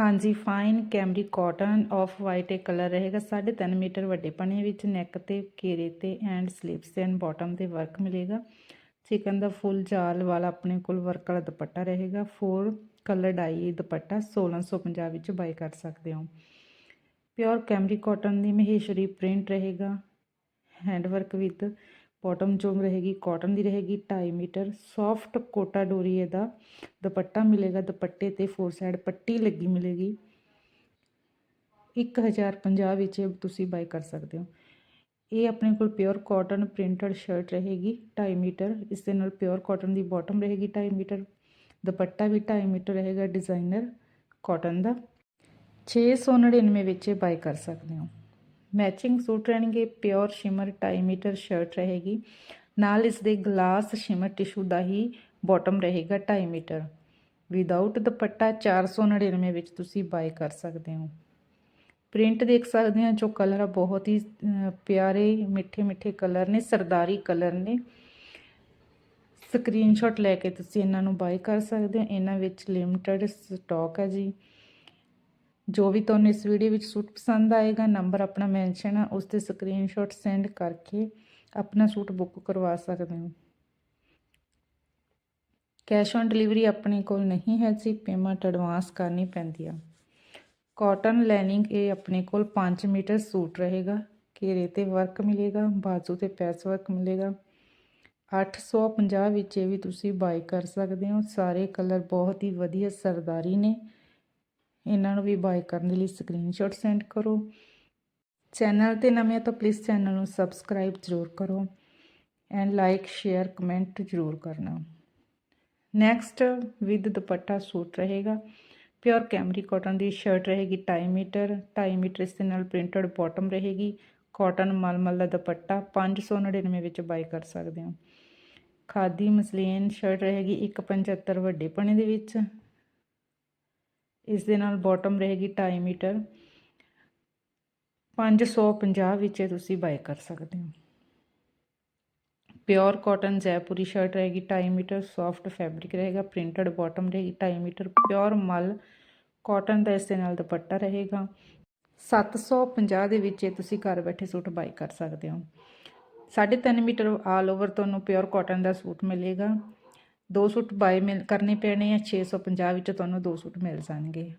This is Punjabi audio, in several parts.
ਹਾਂਜੀ fine cambric cotton off white ਇਹ ਕਲਰ ਰਹੇਗਾ। 3.5 ਮੀਟਰ ਵੱਡੇ ਪਣੇ ਵਿੱਚ ਨੈਕ ਤੇ, ਘੇਰੇ ਤੇ ਐਂਡ ਸਲੀਵਸ ਐਂਡ ਬਾਟਮ ਤੇ ਵਰਕ ਮਿਲੇਗਾ। ਚਿਕਨ ਦਾ ਫੁੱਲ ਜਾਲ ਵਾਲਾ ਆਪਣੇ ਕੋਲ ਵਰਕ ਵਾਲਾ ਦੁਪੱਟਾ ਰਹੇਗਾ। 4 ਕਲਰ ਡਾਈ ਦੁਪੱਟਾ 1650 ਵਿੱਚ ਬਾਈ ਕਰ ਸਕਦੇ ਹੋ। ਪਿਓਰ ਕੈਮਰੀ ਕਾਟਨ ਦੀ ਮਹੇਸ਼ਰੀ ਪ੍ਰਿੰਟ ਰਹੇਗਾ। ਹੈਂਡ ਵਰਕ ਵਿਦ ਬਾਟਮ ਜੋ ਰਹੇਗੀ ਕਾਟਨ ਦੀ ਰਹੇਗੀ 2.5 ਮੀਟਰ ਸੌਫਟ ਕੋਟਾ ਡੋਰੀ ਇਹਦਾ, ਦੁਪੱਟਾ ਮਿਲੇਗਾ ਦੁਪੱਟੇ ਤੇ ਫੋਰ ਸਾਈਡ ਪੱਟੀ ਲੱਗੀ ਮਿਲੇਗੀ। 1050 ਵਿੱਚ ਤੁਸੀਂ ਬਾਈ ਕਰ ਸਕਦੇ ਹੋ। ਇਹ ਆਪਣੇ ਕੋਲ ਪਿਓਰ ਕਾਟਨ ਪ੍ਰਿੰਟਡ ਸ਼ਰਟ ਰਹੇਗੀ 2.5 ਮੀਟਰ, ਇਸ ਦੇ ਨਾਲ ਪਿਓਰ ਕਾਟਨ ਦੀ ਬਾਟਮ ਰਹੇਗੀ 2.5 ਮੀਟਰ, ਦੁਪੱਟਾ ਵੀ 2.5 ਮੀਟਰ ਰਹੇਗਾ ਡਿਜ਼ਾਈਨਰ ਕਾਟਨ ਦਾ। 699 ਵਿੱਚ ਇਹ ਬਾਈ ਕਰ ਸਕਦੇ ਹੋ। ਮੈਚਿੰਗ ਸੂਟ ਰਹਿਣਗੇ ਪਿਓਰ ਸ਼ਿਮਰ 2.5 ਮੀਟਰ ਸ਼ਰਟ ਰਹੇਗੀ। ਨਾਲ ਇਸ ਦੇ ਗਲਾਸ ਸ਼ਿਮਰ ਟਿਸ਼ੂ ਦਾ ਹੀ ਬਾਟਮ ਰਹੇਗਾ 2.5 ਮੀਟਰ ਵਿਦਆਊਟ ਦੁਪੱਟਾ 499 ਵਿੱਚ ਤੁਸੀਂ ਬਾਈ ਕਰ ਸਕਦੇ ਹੋ। ਪ੍ਰਿੰਟ ਦੇਖ ਸਕਦੇ ਹਾਂ ਜੋ ਕਲਰ ਆ, ਬਹੁਤ ਹੀ ਪਿਆਰੇ, ਮਿੱਠੇ ਮਿੱਠੇ ਕਲਰ ਨੇ, ਸਰਦਾਰੀ ਕਲਰ ਨੇ। ਸਕਰੀਨਸ਼ਾਟ ਲੈ ਕੇ ਤੁਸੀਂ ਇਹਨਾਂ ਨੂੰ ਬਾਈ ਕਰ ਸਕਦੇ ਹੋ। ਇਹਨਾਂ ਵਿੱਚ ਲਿਮਟਿਡ ਸਟਾਕ ਹੈ ਜੀ। ਜੋ ਵੀ ਤੁਹਾਨੂੰ ਇਸ ਵੀਡੀਓ ਵਿੱਚ ਸੂਟ ਪਸੰਦ ਆਏਗਾ ਨੰਬਰ ਆਪਣਾ ਮੈਂਸ਼ਨ ਆ ਉਸ ਤੇ ਸਕਰੀਨਸ਼ਾਟ ਸੈਂਡ ਕਰਕੇ ਆਪਣਾ ਸੂਟ ਬੁੱਕ ਕਰਵਾ ਸਕਦੇ ਹੋ। ਕੈਸ਼ ਔਨ ਡਿਲੀਵਰੀ ਆਪਣੇ ਕੋਲ ਨਹੀਂ ਹੈ ਸੀ ਪੇਮੈਂਟ ਐਡਵਾਂਸ ਕਰਨੀ ਪੈਂਦੀ ਆ। ਕਾਟਨ ਲੈਨਿੰਗ ਇਹ ਆਪਣੇ ਕੋਲ 5 ਮੀਟਰ ਸੂਟ ਰਹੇਗਾ, ਘੇਰੇ ਤੇ ਵਰਕ ਮਿਲੇਗਾ, ਬਾਜ਼ੂ ਤੇ ਪੈਸ ਵਰਕ ਮਿਲੇਗਾ। 850 ਵਿੱਚ ਇਹ ਵੀ ਤੁਸੀਂ ਬਾਈ ਕਰ ਸਕਦੇ ਹੋ, ਸਾਰੇ ਕਲਰ ਬਹੁਤ ਹੀ ਵਧੀਆ ਸਰਦਾਰੀ ਨੇ। ਇਹਨਾਂ ਨੂੰ ਵੀ ਬਾਏ ਕਰਨ ਦੇ ਲਈ ਸਕਰੀਨਸ਼ਾਟ ਸੈਂਡ ਕਰੋ। ਚੈਨਲ ਤੇ ਨਵੇਂ ਹੋ ਤਾਂ ਪਲੀਜ਼ ਚੈਨਲ ਨੂੰ ਸਬਸਕ੍ਰਾਈਬ ਜ਼ਰੂਰ ਕਰੋ ਐਂਡ ਲਾਈਕ ਸ਼ੇਅਰ ਕਮੈਂਟ ਜ਼ਰੂਰ ਕਰਨਾ। ਨੈਕਸਟ ਵਿਦ ਦੁਪੱਟਾ ਸੂਟ ਰਹੇਗਾ। ਪਿਓਰ ਕੈਮਰੀ ਕਾਟਨ ਦੀ ਸ਼ਰਟ ਰਹੇਗੀ 2.5 ਮੀਟਰ 2.5 ਮੀਟਰ ਇਸ ਦੇ ਨਾਲ ਪ੍ਰਿੰਟਡ ਬਾਟਮ ਰਹੇਗੀ। ਕਾਟਨ ਮਲਮਲ ਦਾ ਦੁਪੱਟਾ 599 ਵਿੱਚ ਬਾਈ ਕਰ ਸਕਦੇ ਹੋ। ਖਾਦੀ ਮਸਲੀਨ ਸ਼ਰਟ ਰਹੇਗੀ 175 ਵੱਡੇ ਪਣੇ ਦੇ ਵਿੱਚ। ਇਸ ਦੇ ਨਾਲ ਬਾਟਮ ਰਹੇਗੀ 2.5 ਮੀਟਰ। 550 ਵਿੱਚ ਤੁਸੀਂ ਬਾਈ ਕਰ ਸਕਦੇ ਹੋ। ਪਿਓਰ ਕਾਟਨ ਜੈਪੁਰੀ ਸ਼ਰਟ ਰਹੇਗੀ 2.5 ਮੀਟਰ ਸੌਫਟ ਫੈਬਰਿਕ ਰਹੇਗਾ ਪ੍ਰਿੰਟਡ ਬਾਟਮ ਰਹੇਗੀ 2.5 ਮੀਟਰ। ਪਿਓਰ ਮਲ ਕਾਟਨ ਦਾ ਇਸ ਦੇ ਨਾਲ ਦੁਪੱਟਾ ਰਹੇਗਾ। 750 ਦੇ ਵਿੱਚ ਇਹ ਤੁਸੀਂ ਘਰ ਬੈਠੇ ਸੂਟ ਬਾਈ ਕਰ ਸਕਦੇ ਹੋ। 3.5 ਮੀਟਰ ਆਲ ਓਵਰ ਤੁਹਾਨੂੰ ਪਿਓਰ ਕਾਟਨ ਦਾ ਸੂਟ ਮਿਲੇਗਾ। ਦੋ ਸੂਟ ਬਾਏ ਮਿਲ, ਕਰਨੇ ਪੈਣੇ ਆ 650 ਵਿੱਚ ਤੁਹਾਨੂੰ ਦੋ ਸੂਟ ਮਿਲ ਜਾਣਗੇ।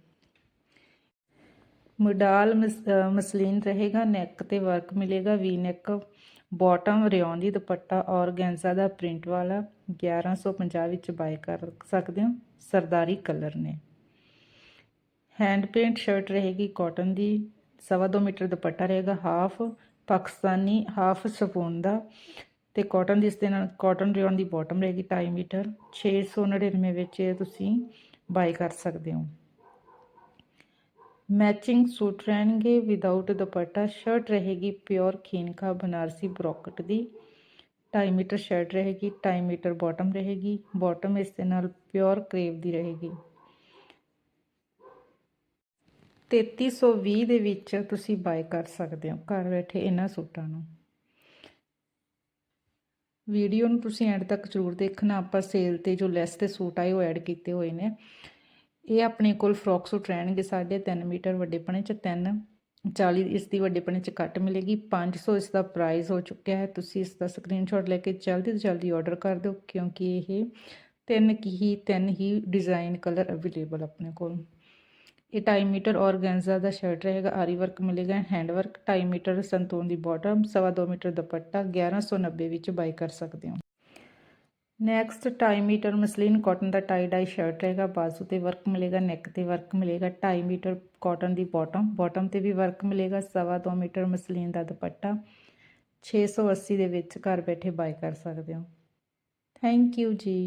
ਮੋਡਲ ਮਸਲੀਨ ਰਹੇਗਾ, ਨੈਕ ਤੇ ਵਰਕ ਮਿਲੇਗਾ, ਵੀ ਨੈਕ, ਬਾਟਮ, ਰਿਓਨ ਦੀ ਦੁਪੱਟਾ ਔਰਗੈਂਜ਼ਾ ਦਾ ਪ੍ਰਿੰਟ ਵਾਲਾ 1150 ਵਿੱਚ ਬਾਏ ਕਰ ਸਕਦੇ ਹੋ, ਸਰਦਾਰੀ ਕਲਰ ਨੇ। ਹੈਂਡ ਪ੍ਰਿੰਟ ਸ਼ਰਟ ਰਹੇਗੀ ਕਾਟਨ ਦੀ, ਸਵਾ ਦੋ ਮੀਟਰ ਦੁਪੱਟਾ ਰਹੇਗਾ, ਹਾਫ ਪਾਕਿਸਤਾਨੀ, ਹਾਫ ਸਪੂਨ ਦਾ ਤੇ ਕਾਟਨ ਦੀ ਇਸ ਦੇ ਨਾਲ ਕਾਟਨ ਰਿਓਨ ਦੀ ਬਾਟਮ ਰਹੇਗੀ 2.5 ਮੀਟਰ 699 ਵਿੱਚ ਇਹ ਤੁਸੀਂ ਬਾਈ ਕਰ ਸਕਦੇ ਹੋ। ਮੈਚਿੰਗ ਸੂਟ ਰਹਿਣਗੇ ਵਿਦਆਊਟ ਦੁਪੱਟਾ ਸ਼ਰਟ ਰਹੇਗੀ ਪਿਓਰ ਖੀਨਖਾ ਬਨਾਰਸੀ ਬ੍ਰੋਕਟ ਦੀ। 2.5 ਮੀਟਰ ਸ਼ਰਟ ਰਹੇਗੀ 2.5 ਮੀਟਰ ਬਾਟਮ ਰਹੇਗੀ ਬਾਟਮ ਇਸ ਦੇ ਨਾਲ ਪਿਓਰ ਕਰੇਵ ਦੀ ਰਹੇਗੀ। 3320 ਦੇ ਵਿੱਚ ਤੁਸੀਂ ਬਾਈ ਕਰ ਸਕਦੇ ਹੋ ਘਰ ਬੈਠੇ ਇਹਨਾਂ ਸੂਟਾਂ ਨੂੰ। ਵੀਡੀਓ ਨੂੰ ਤੁਸੀਂ ਐਂਡ ਤੱਕ ਜ਼ਰੂਰ ਦੇਖਣਾ, ਆਪਾਂ ਸੇਲ ਤੇ ਜੋ ਲੈਸ ਤੇ ਸੂਟ ਆਏ ਉਹ ਐਡ ਕੀਤੇ ਹੋਏ ਨੇ। ਇਹ ਆਪਣੇ ਕੋਲ ਫਰੋਕ ਸੂਟ ਰਹਿਣਗੇ 3.5 ਮੀਟਰ ਵੱਡੇ ਪਣੇ ਚ 3 40 ਇਸ ਦੀ ਵੱਡੇ ਪਣੇ ਚ ਕੱਟ ਮਿਲੇਗੀ 500 ਇਸ ਦਾ ਪ੍ਰਾਈਸ ਹੋ ਚੁੱਕਿਆ ਹੈ, ਤੁਸੀਂ ਇਸ ਦਾ ਸਕਰੀਨਸ਼ਾਟ ਲੈ ਕੇ ਜਲਦੀ ਤੋਂ ਜਲਦੀ ਆਰਡਰ ਕਰ ਦਿਓ, ਕਿਉਂਕਿ ਇਹ ਤਿੰਨ ਕੀ ਹੀ, ਤਿੰਨ ਹੀ ਡਿਜ਼ਾਈਨ ਕਲਰ ਅਵੇਲੇਬਲ ਆਪਣੇ ਕੋਲ। ਇਹ 2.5 ਮੀਟਰ ਔਰਗੈਂਜ਼ਾ ਦਾ ਸ਼ਰਟ ਰਹੇਗਾ, ਆਰੀ ਵਰਕ ਮਿਲੇਗਾ ਹੈਂਡ ਵਰਕ 2.5 ਮੀਟਰ ਸੰਤੂਨ ਦੀ ਬਾਟਮ, ਸਵਾ 2 ਮੀਟਰ ਦੁਪੱਟਾ 1190 ਵਿੱਚ ਬਾਈ ਕਰ ਸਕਦੇ ਹੋ। ਨੈਕਸਟ 2.5 ਮੀਟਰ ਮਸਲੀਨ ਕਾਟਨ ਦਾ ਟਾਈ ਡਾਈ ਸ਼ਰਟ ਰਹੇਗਾ, ਬਾਜ਼ੂ ਤੇ ਵਰਕ ਮਿਲੇਗਾ ਨੈਕ ਤੇ ਵਰਕ ਮਿਲੇਗਾ 2.5 ਮੀਟਰ ਕਾਟਨ ਦੀ ਬਾਟਮ ਬਾਟਮ ਤੇ ਵੀ ਵਰਕ ਮਿਲੇਗਾ, ਸਵਾ 2 ਮੀਟਰ ਮਸਲੀਨ ਦਾ ਦੁਪੱਟਾ 680 ਦੇ ਵਿੱਚ ਘਰ ਬੈਠੇ ਬਾਈ ਕਰ ਸਕਦੇ ਹੋ। ਥੈਂਕ ਯੂ ਜੀ।